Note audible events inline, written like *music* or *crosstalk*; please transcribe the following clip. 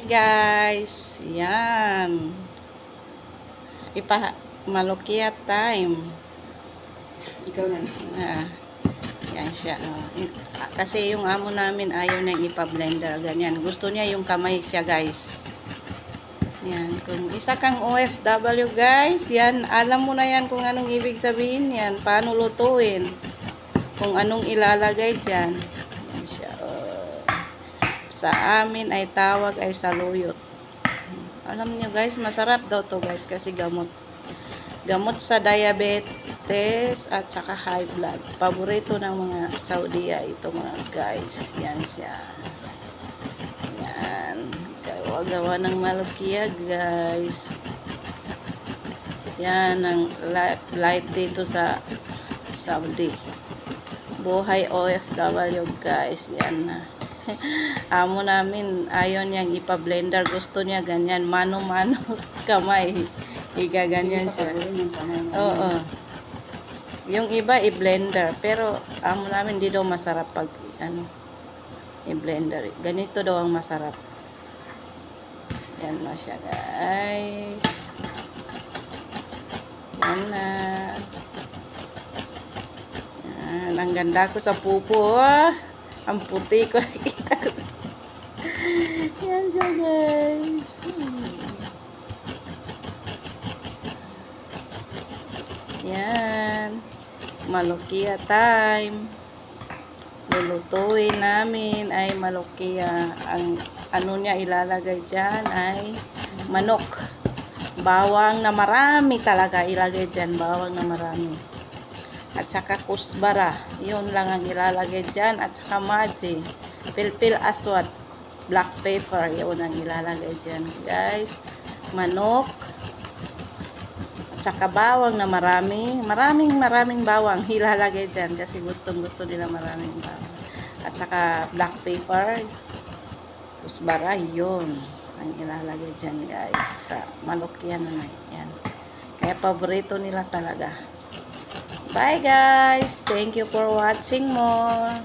Hi guys! Yan. Ipa malukia time. Ikaw na. Ah, yan siya. oh. Ah, Kasi yung amo namin ayaw na ipa-blender. Ganyan. Gusto niya yung kamay siya guys. Yan. Kung isa kang OFW guys, yan. Alam mo na yan kung anong ibig sabihin yan. Paano lutuin. Kung anong ilalagay dyan. Sa amin ay tawag ay saluyot. Alam niyo guys, masarap daw to guys kasi gamot. Gamot sa diabetes at saka high blood. Paborito ng mga Saudiya ito mga guys. Yan siya. Yan. Gawa-gawa ng malukia guys. Yan ang life, life dito sa Saudi. Buhay OFW guys. Yan na. *laughs* Amo namin ayaw niyang ipa-blender. Gusto niya ganyan. Mano-mano *laughs* kamay. Igaganyan siya. Mo. Oo. Yung iba i-blender, pero amo namin di daw masarap pag ano i-blender. Ganito daw ang masarap. Yan na siya, guys. Yan na. Yan, ang ganda ko sa pupo. ah. Ang puti ko. nakita ko. Yan siya, guys. Yan. Malukia time. Lulutuin namin ay malukia. Ang ano niya ilalagay dyan ay manok. Bawang na marami talaga ilagay dyan. Bawang na marami. At saka kusbara. Yun lang ang ilalagay dyan. At saka maji. Pilpil aswat. Black pepper. Yun ang ilalagay dyan. Guys. Manok. At saka bawang na marami. Maraming maraming bawang *laughs* ilalagay dyan kasi gustong gusto nila maraming bawang. At saka black pepper. Kusbara, yun. Ang ilalagay dyan guys. Sa manok yan na yan. Kaya paborito nila talaga. Bye guys. Thank you for watching more.